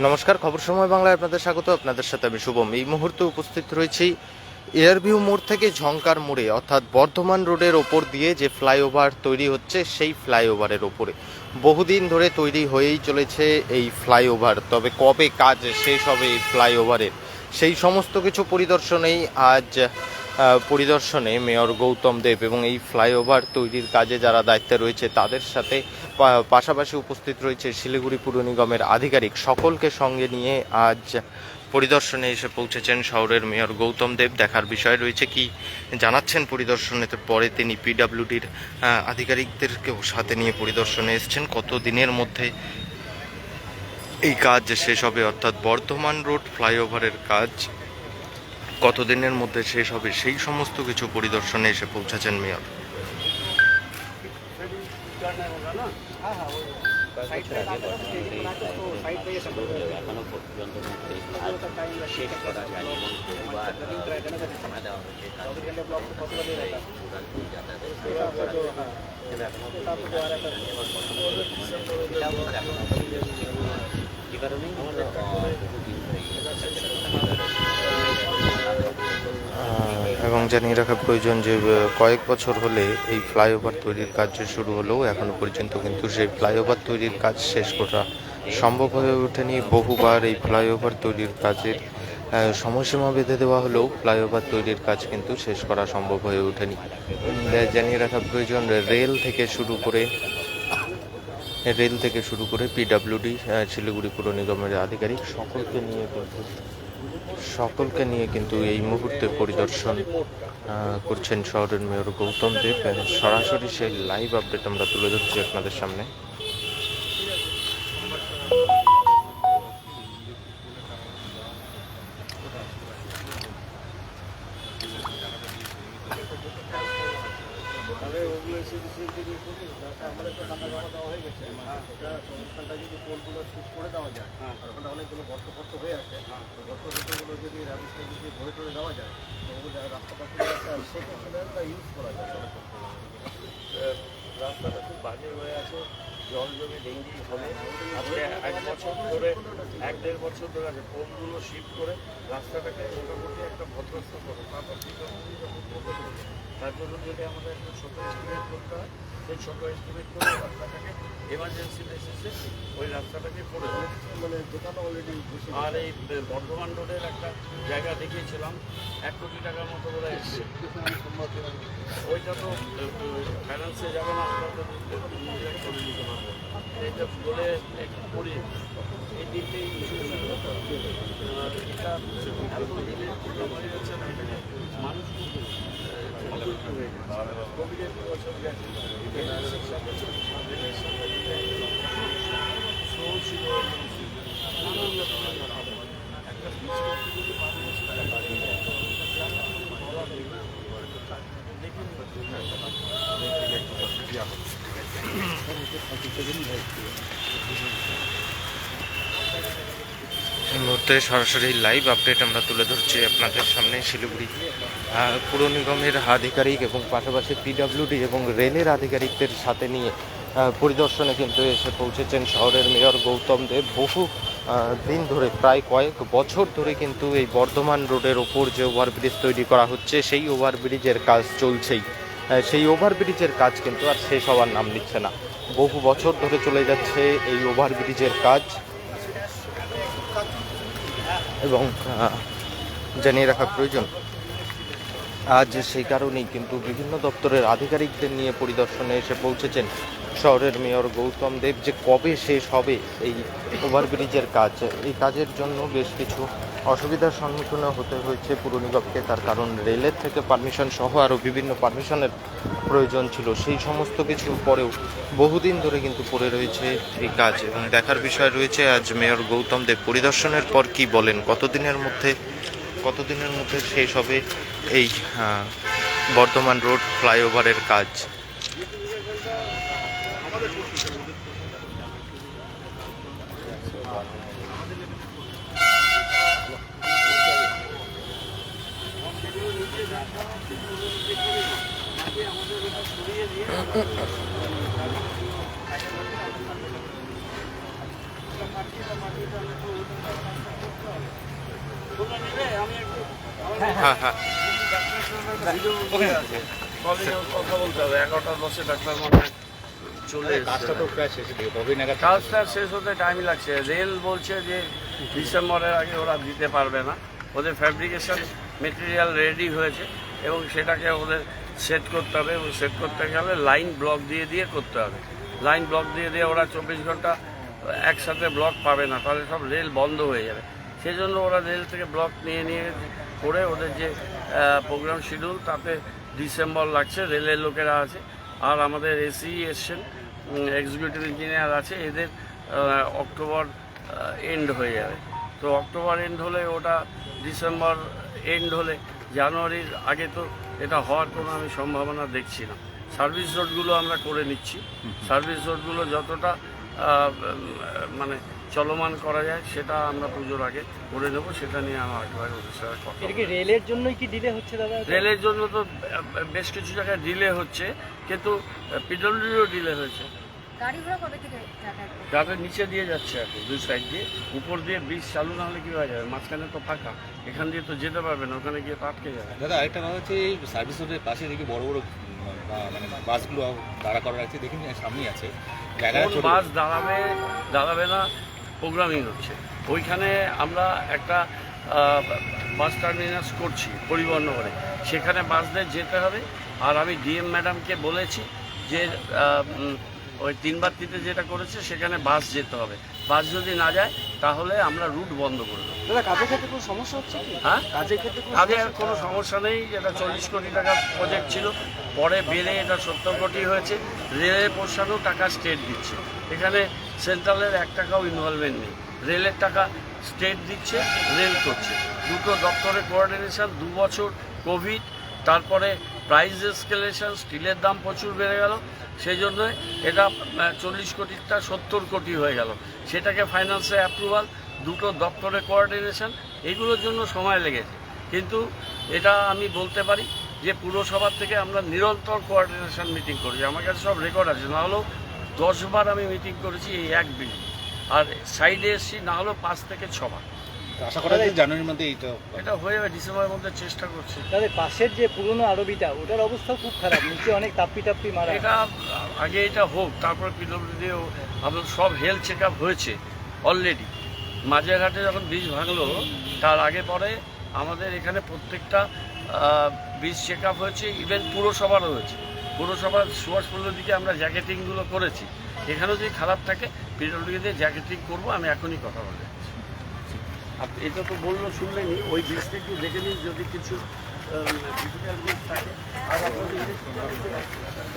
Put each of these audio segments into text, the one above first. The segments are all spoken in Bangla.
নমস্কার, খবর সময় বাংলায় আপনাদের স্বাগত। আপনাদের সাথে আমি শুভম। এই মুহূর্তে উপস্থিত রয়েছি এয়ারভিউ মোড় থেকে ঝঙ্কার মোড়ে, অর্থাৎ বর্ধমান রোডের ওপর দিয়ে যে ফ্লাইওভার তৈরি হচ্ছে, সেই ফ্লাইওভারের ওপরে। বহুদিন ধরে তৈরি হয়েই চলেছে এই ফ্লাইওভার। তবে কবে কাজ শেষ হবে এই ফ্লাইওভারের? সেই সমস্ত কিছু পরিদর্শনেই আজ পরিদর্শনে মেয়র গৌতম দেব এবং এই ফ্লাইওভার তৈরির কাজে যারা দায়িত্বে রয়েছে, তাদের সাথে পাশাপাশি উপস্থিত রয়েছে শিলিগুড়ি পুর নিগমের আধিকারিক। সকলকে সঙ্গে নিয়ে আজ পরিদর্শনে এসে পৌঁছেছেন শহরের মেয়র গৌতম দেব। দেখার বিষয় রয়েছে কি জানাচ্ছেন পরিদর্শনের পরে তিনি পিডাব্লিউডির আধিকারিকদেরকেও সাথে নিয়ে পরিদর্শনে এসেছেন। কত দিনের মধ্যে এই কাজ শেষ হবে? অর্থাৎ বর্ধমান রোড ফ্লাইওভারের কাজ কতদিনের মধ্যে শেষ হবে সেই সমস্ত কিছু পরিদর্শনে এসে পৌঁছেছেন মেয়র। এবং জানিয়ে রাখা প্রয়োজন যে কয়েক বছর হলে এই ফ্লাইওভার তৈরির কাজ শুরু হলেও এখনও পর্যন্ত কিন্তু সেই ফ্লাইওভার তৈরির কাজ শেষ করা সম্ভব হয়ে ওঠেনি। বহুবার এই ফ্লাইওভার তৈরির কাজের সময়সীমা বেঁধে দেওয়া হলেও ফ্লাইওভার তৈরির কাজ কিন্তু শেষ করা সম্ভব হয়ে ওঠেনি। জানিয়ে রাখা প্রয়োজন, রেল থেকে শুরু করে, রেল থেকে শুরু করে পিডাব্লিউডি শিলিগুড়ি পুর নিগমের আধিকারিক সকলকে নিয়ে সকলকে নিয়ে কিন্তু এই মুহূর্তে পরিদর্শন করছেন শহরের মেয়র গৌতম দেব। সরাসরি সেই লাইভ আপডেট আমরা তুলে ধরছি আপনাদের সামনে। তাহলে ওগুলো এসে যদি আমাদের তো টাকা জমা দেওয়া হয়ে গেছে। ওটা অনুষ্ঠানটা যদি পোলগুলো ঠিক করে দেওয়া যায় আর ওখানে অনেকগুলো গর্ত ফর্ত হয়ে আছে তো গর্ত ফর্তগুলো যদি রাবিশটা যদি ভরে টরে দেওয়া যায় তো ওগুলো একটা ইউজ করা যায়। রাস্তাটা খুব বাজে হয়ে আছে। জল জমে ডেঙ্গি হবে। আজকে এক বছর ধরে, এক দেড় বছর ধরে আছে পোলগুলো শিফট করে রাস্তাটাকে মোটামুটি একটা ভদ্রস্থ করো। তারপর তার জন্য যদি আমাদের একটা ছোটো করতে হয় সেই ছোটো এস্টিমেট করে রাস্তাটাকে এমার্জেন্সি বেসিসে ওই রাস্তাটাকে করে মানে দোকান অলরেডি আর এই বর্ধমান রোডের একটা জায়গা দেখিয়েছিলাম এক কোটি টাকার মতো বলে এসছে। ওইটা তো ফাইন্যান্সে যাবে না আমরা তো করে নিতে পারব। এইটা বলে করি এই দিনটাই এটা এত দিনে মানুষ Thank you. মুহূর্তে সরাসরি লাইভ আপডেট আমরা তুলে ধরছি আপনাদের সামনে শিলিগুড়ি পুর নিগমের আধিকারিক এবং পাশাপাশি পিডাব্লিউডি এবং রেলের আধিকারিকদের সাথে নিয়ে পরিদর্শনে কিন্তু এসে পৌঁছেছেন শহরের মেয়র গৌতম দেব। বহু দিন ধরে, প্রায় কয়েক বছর ধরে কিন্তু এই বর্ধমান রোডের ওপর যে ওভারব্রিজ তৈরি করা হচ্ছে, সেই ওভারব্রিজের কাজ চলছেই। সেই ওভারব্রিজের কাজ কিন্তু আর শেষ হওয়ার নাম নিচ্ছে না। বহু বছর ধরে চলে যাচ্ছে এই ওভারব্রিজের কাজ। এবং জানিয়ে রাখা প্রয়োজন। আজ সেই কারণেই কিন্তু বিভিন্ন দপ্তরের আধিকারিকদের নিয়ে পরিদর্শনে এসে পৌঁছেছেন শহরের মেয়র গৌতম দেব যে কবে শেষ হবে এই ওভারব্রিজের কাজ। এই কাজের জন্য বেশ কিছু অসুবিধার সম্মুখীন হতে হয়েছে পুর নিগমকে। তার কারণ রেলের থেকে পারমিশন সহ আরও বিভিন্ন পারমিশনের প্রয়োজন ছিল। সেই সমস্ত কিছুর পরেও বহুদিন ধরে কিন্তু পড়ে রয়েছে এই কাজ। এবং দেখার বিষয় রয়েছে, আজ মেয়র গৌতম দেব পরিদর্শনের পর কি বলেন? কতদিনের মধ্যে কতদিনের মধ্যে শেষ হবে এই বর্ধমান রোড ফ্লাইওভারের কাজ? হ্যাঁ হ্যাঁ। কথা বলতে হবে এগারোটা দশে ডাক্তার মানে চলে কাজটা তো প্রায় শেষে দিকে কবে নাগাদ কাজটা শেষ হতে টাইম লাগছে। রেল বলছে যে ডিসেম্বরের আগে ওরা দিতে পারবে না। ওদের ফ্যাব্রিকেশন মেটেরিয়াল রেডি হয়েছে এবং সেটাকে ওদের সেট করতে হবে এবং সেট করতে গেলে লাইন ব্লক দিয়ে দিয়ে করতে হবে। লাইন ব্লক দিয়ে দিয়ে ওরা চব্বিশ ঘণ্টা একসাথে ব্লক পাবে না, তাহলে সব রেল বন্ধ হয়ে যাবে। সেই জন্য ওরা রেল থেকে ব্লক নিয়ে নিয়ে করে ওদের যে প্রোগ্রাম শিডিউল তাতে ডিসেম্বর লাগছে রেলের লোকেরা আছে। আর আমাদের এসি এসছেন এক্সিকিউটিভ ইঞ্জিনিয়ার আছে, এদের অক্টোবর এন্ড হয়ে যাবে। তো অক্টোবর এন্ড হলে ওটা ডিসেম্বর এন্ড হলে, জানুয়ারির আগে তো এটা হওয়ার কোনো আমি সম্ভাবনা দেখছি না। সার্ভিস রোডগুলো আমরা করে নিচ্ছি। সার্ভিস রোডগুলো যতটা মানে চলমান করা যায় সেটা আমরা পুজোর আগে করে নেব। সেটা নিয়ে আমার একেবারে অনুষ্ঠানের কথা। রেলের জন্যই কি ডিলে হচ্ছে দাদা? রেলের জন্য তো বেশ কিছু জায়গায় ডিলে হচ্ছে। কিন্তু পিডব্লিউডিও ডিলে হয়েছে। গাড়ি কবে থেকে যাতায়াত করবে? গাটের নিচে দিয়ে যাচ্ছে এখন দুই সাইড দিয়ে। উপর দিয়ে ব্রিজ চালু না হলে কি হয়ে যাবে? মাঝখানে তো ফাঁকা। এখান দিয়ে তো যেতে পারবে না ওখানে গিয়ে তো আটকে যাবে। দাদা আরেকটা কথা হচ্ছে এই সার্ভিস রোডের পাশে দেখি বড় বড় উম, বা- মানে বাসগুলো দাঁড়া করা আছে দেখি সামনেই আছে। জায়গাটা কোন ছোট। বাস দাঁড়াবে দাঁড়াবে না প্রোগ্রামিং হচ্ছে। ওইখানে আমরা একটা আহ, বাস টার্মিনাস করছি পরিবহন করে সেখানে বাসদের যেতে হবে। আর আমি ডিএম ম্যাডামকে বলেছি যে আহ, উম, ওই তিনবার তিতে যেটা করেছে সেখানে বাস যেতে হবে। বাস যদি না যায় তাহলে আমরা রুট বন্ধ করে দেবো। কাজের ক্ষেত্রে কোনো সমস্যা হচ্ছে হ্যাঁ? কাজের ক্ষেত্রে কোনো আগে আর কোনো সমস্যা নেই। এটা চল্লিশ কোটি টাকার প্রজেক্ট ছিল। পরে বেড়ে এটা সত্তর কোটি হয়েছে। রেলের পোর্শনও টাকা স্টেট দিচ্ছে। এখানে সেন্ট্রালের এক টাকাও ইনভলভমেন্ট নেই। রেলের টাকা স্টেট দিচ্ছে রেল করছে। দুটো দপ্তরের কোঅর্ডিনেশন দু বছর কোভিড তারপরে প্রাইস এসকেলেশন স্টিলের দাম প্রচুর বেড়ে গেল। সেই জন্য এটা চল্লিশ কোটিটা সত্তর কোটি হয়ে গেল। সেটাকে ফাইন্যান্সে অ্যাপ্রুভাল দুটো দপ্তরের কোঅর্ডিনেশন এগুলোর জন্য সময় লেগেছে। কিন্তু এটা আমি বলতে পারি যে পুরসভার থেকে আমরা নিরন্তর কোঅর্ডিনেশন মিটিং করি আমার কাছে সব রেকর্ড আছে। না হলেও দশবার আমি মিটিং করেছি এই এক বিল আর সাইডে এসছি, না হলেও পাঁচ থেকে ছবার। আশা করা যায় জানুয়ারির মধ্যে এইটা এটা হয়ে যাবে ডিসেম্বরের মধ্যে চেষ্টা করছি। দাদা পাশের যে পুরনো আরবিটা ওটার অবস্থাও খুব খারাপ নিচে অনেক তাপ্পি টাপ্পি মারা এটা আগে এটা হোক তারপর পিডব্লিউডিও আপনার সব হেলথ চেক আপ হয়েছে অলরেডি মাঝে ঘাটে যখন বীজ ভাঙলো তার আগে পরে আমাদের এখানে প্রত্যেকটা বীজ চেক আপ হয়েছে ইভেন পুরসভারও হয়েছে। পুরসভার সুভাষপল্লির দিকে আমরা জ্যাকেটিংগুলো করেছি। এখানেও যদি খারাপ থাকে পিডব্লিউডিতে জ্যাকেটিং করব আমি এখনই কথা বলে এটা তো বলল, শুনলেনি। ওই বীজটা একটু দেখে নিন যদি কিছু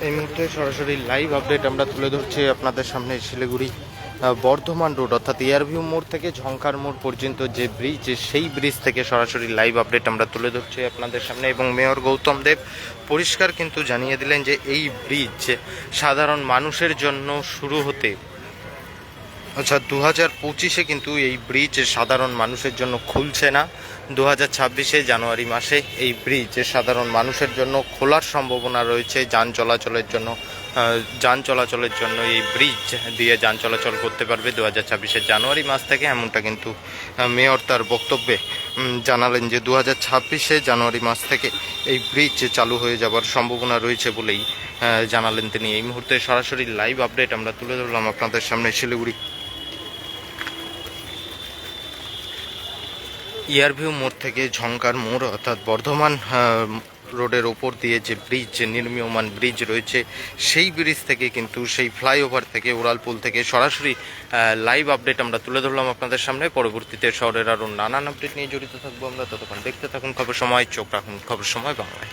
এই মুহূর্তে সরাসরি লাইভ আপডেট আমরা তুলে ধরছি আপনাদের সামনে শিলিগুড়ি বর্ধমান রোড অর্থাৎ এয়ারভিউ মোড় থেকে ঝঙ্কার মোড় পর্যন্ত যে ব্রিজ সেই ব্রিজ থেকে সরাসরি লাইভ আপডেট আমরা তুলে ধরছি আপনাদের সামনে। এবং মেয়র গৌতম দেব পরিষ্কার কিন্তু জানিয়ে দিলেন যে এই ব্রিজ সাধারণ মানুষের জন্য শুরু হতে আচ্ছা দু হাজার পঁচিশে কিন্তু এই ব্রিজ সাধারণ মানুষের জন্য খুলছে না। দু হাজার ছাব্বিশে জানুয়ারি মাসে এই ব্রিজ সাধারণ মানুষের জন্য খোলার সম্ভাবনা রয়েছে যান চলাচলের জন্য। যান চলাচলের জন্য এই ব্রিজ দিয়ে যান চলাচল করতে পারবে দু হাজার ছাব্বিশের জানুয়ারি মাস থেকে, এমনটা কিন্তু মেয়র তার বক্তব্যে জানালেন যে দু হাজার ছাব্বিশে জানুয়ারি মাস থেকে এই ব্রিজ চালু হয়ে যাওয়ার সম্ভাবনা রয়েছে বলেই জানালেন তিনি। এই মুহূর্তে সরাসরি লাইভ আপডেট আমরা তুলে ধরলাম আপনাদের সামনে শিলিগুড়ি ইয়ারভিউ মোড় থেকে ঝঙ্কার মোড়, অর্থাৎ বর্ধমান রোডের ওপর দিয়ে যে ব্রিজ যে নির্মীয়মান ব্রিজ রয়েছে, সেই ব্রিজ থেকে কিন্তু, সেই ফ্লাইওভার থেকে, উড়ালপুল থেকে সরাসরি লাইভ আপডেট আমরা তুলে ধরলাম আপনাদের সামনে। পরবর্তীতে শহরের আরও নানান আপডেট নিয়ে জড়িত থাকব আমরা। ততক্ষণ দেখতে থাকুন খবর সময়, চোখ রাখুন খবর সময় বাংলায়।